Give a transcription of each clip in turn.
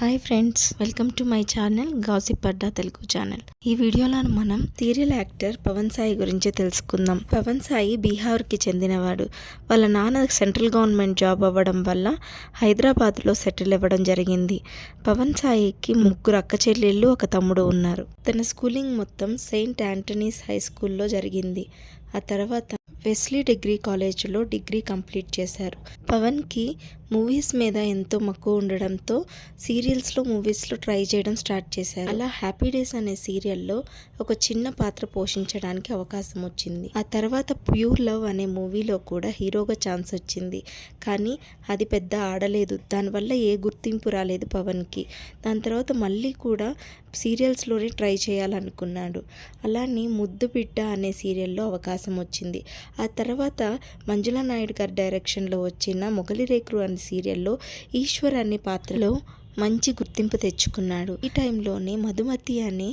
Hi friends welcome to my channel gossip Adda Telugu channel. ఈ వీడియోలో మనం serial actor Pawan Sai గురించి తెలుసుకుందాం. పవన్ సాయి బీహార్కి చెందినవాడు. వాళ్ళ నాన్న సెంట్రల్ గవర్నమెంట్ జాబ్ అవ్వడం వల్ల హైదరాబాద్లో సెటిల్ అవ్వడం జరిగింది. పవన్ సాయికి ముగ్గురు అక్క చెల్లెళ్ళు ఒక తమ్ముడు ఉన్నారు. తన స్కూలింగ్ మొత్తం సెయింట్ యాంటనీస్ హై స్కూల్లో జరిగింది. ఆ తర్వాత వెస్లీ డిగ్రీ కాలేజీలో డిగ్రీ కంప్లీట్ చేశారు. పవన్కి మూవీస్ మీద ఎంతో మక్కువ ఉండడంతో సీరియల్స్లో మూవీస్లో ట్రై చేయడం స్టార్ట్ చేశారు. అలా హ్యాపీ డేస్ అనే సీరియల్లో ఒక చిన్న పాత్ర పోషించడానికి అవకాశం వచ్చింది. ఆ తర్వాత ప్యూర్ లవ్ అనే మూవీలో కూడా హీరోగా ఛాన్స్ వచ్చింది. కానీ అది పెద్ద ఆడలేదు. దానివల్ల ఏ గుర్తింపు రాలేదు పవన్కి. దాని తర్వాత మళ్ళీ కూడా సీరియల్స్లోనే ట్రై చేయాలనుకున్నాడు. అలానే ముద్దు బిడ్డ అనే సీరియల్లో అవకాశం వచ్చింది. ఆ తర్వాత మంజులా నాయుడు గారి డైరెక్షన్లో వచ్చిన మొగలిరేకులు అనే సీరియల్లో ఈశ్వర్ అనే పాత్రలో మంచి గుర్తింపు తెచ్చుకున్నాడు. ఈ టైంలోనే మధుమతి అనే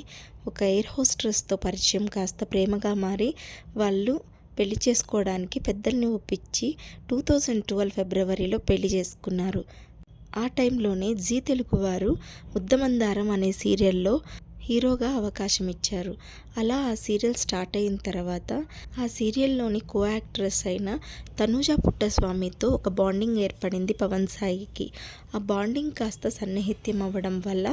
ఒక ఎయిర్ హోస్ట్రెస్తో పరిచయం కాస్త ప్రేమగా మారి వాళ్ళు పెళ్ళి చేసుకోవడానికి పెద్దల్ని ఒప్పించి టూ థౌజండ్ ట్వెల్వ్ ఫిబ్రవరిలో పెళ్ళి చేసుకున్నారు. ఆ టైంలోనే జీ తెలుగు వారు ముద్దమందారం అనే సీరియల్లో హీరోగా అవకాశం ఇచ్చారు అలా ఆ సీరియల్ స్టార్ట్ అయిన తర్వాత ఆ సీరియల్లోని కో యాక్ట్రెస్ అయిన తనూజ పుట్టస్వామితో ఒక బాండింగ్ ఏర్పడింది పవన్ సాయికి. ఆ బాండింగ్ కాస్త సన్నిహిత్యం అవ్వడం వల్ల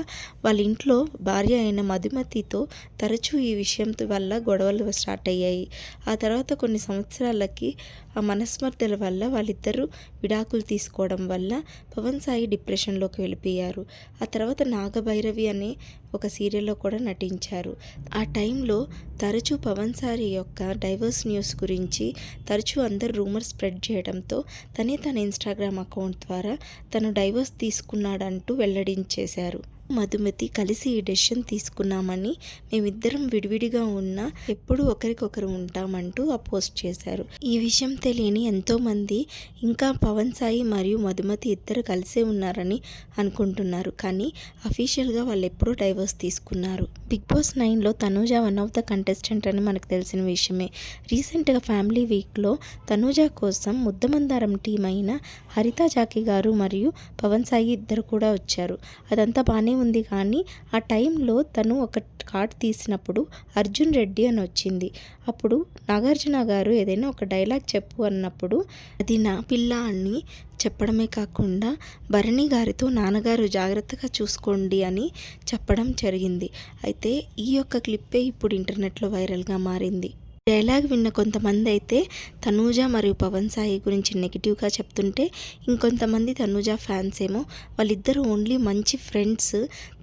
వాళ్ళ ఇంట్లో భార్య అయిన మధుమతితో తరచూ ఈ విషయం వల్ల గొడవలు స్టార్ట్ అయ్యాయి ఆ తర్వాత కొన్ని సంవత్సరాలకి ఆ మనస్మర్థల వల్ల వాళ్ళిద్దరూ విడాకులు తీసుకోవడం వల్ల పవన్ సాయి డిప్రెషన్లోకి వెళ్ళిపోయారు. ఆ తర్వాత నాగభైరవి అనే ఒక సీరియల్లో కూడా నటించారు. ఆ టైంలో తరచూ పవన్ సారి యొక్క డైవర్స్ న్యూస్ గురించి తరచూ అందరు రూమర్స్ స్ప్రెడ్ చేయడంతో తనే తన ఇన్స్టాగ్రామ్ అకౌంట్ ద్వారా తను డైవర్స్ తీసుకున్నాడంటూ వెల్లడించేశారు. మధుమతి కలిసి ఈ డెసిషన్ తీసుకున్నామని మేమిద్దరం విడివిడిగా ఉన్నా ఎప్పుడు ఒకరికొకరు ఉంటామంటూ ఆ పోస్ట్ చేశారు. ఈ విషయం తెలియని ఎంతోమంది ఇంకా పవన్ సాయి మరియు మధుమతి ఇద్దరు కలిసే ఉన్నారని అనుకుంటున్నారు. కానీ అఫీషియల్గా వాళ్ళు ఎప్పుడూ డైవర్స్ తీసుకున్నారు. బిగ్ బాస్ నైన్లో Tanuja one of the contestant అని మనకు తెలిసిన విషయమే. రీసెంట్గా ఫ్యామిలీ వీక్లో తనూజ కోసం ముద్దమందారం టీం అయిన హరిత జాకి గారు మరియు పవన్ సాయి ఇద్దరు కూడా వచ్చారు. అదంతా బాగానే ఉంది కానీ ఆ టైంలో తను ఒక కార్డ్ తీసినప్పుడు అర్జున్ రెడ్డి అని వచ్చింది. అప్పుడు నాగార్జున గారు ఏదైనా ఒక డైలాగ్ చెప్పు అన్నప్పుడు అది నా పిల్ల అని చెప్పడమే కాకుండా భరణి గారితో నాన్నగారు జాగ్రత్తగా చూసుకోండి అని చెప్పడం జరిగింది. అయితే ఈ యొక్క క్లిప్పే ఇప్పుడు ఇంటర్నెట్లో వైరల్గా మారింది. డైలాగ్ విన్న కొంతమంది అయితే తనూజ మరియు పవన్ సాయి గురించి నెగిటివ్గా చెప్తుంటే ఇంకొంతమంది తనూజ ఫ్యాన్స్ ఏమో వాళ్ళిద్దరూ ఓన్లీ మంచి ఫ్రెండ్స్.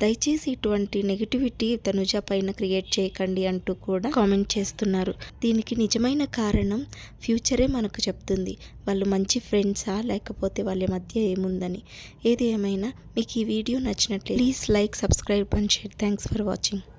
దయచేసి ఇటువంటి నెగిటివిటీ తనూజ పైన క్రియేట్ చేయకండి అంటూ కూడా కామెంట్ చేస్తున్నారు. దీనికి నిజమైన కారణం ఫ్యూచరే మనకు చెప్తుంది. వాళ్ళు మంచి ఫ్రెండ్సా? లేకపోతే వాళ్ళ మధ్య ఏముందని. ఏది ఏమైనా మీకు ఈ video నచ్చినట్లే please like subscribe and share. Thanks for watching.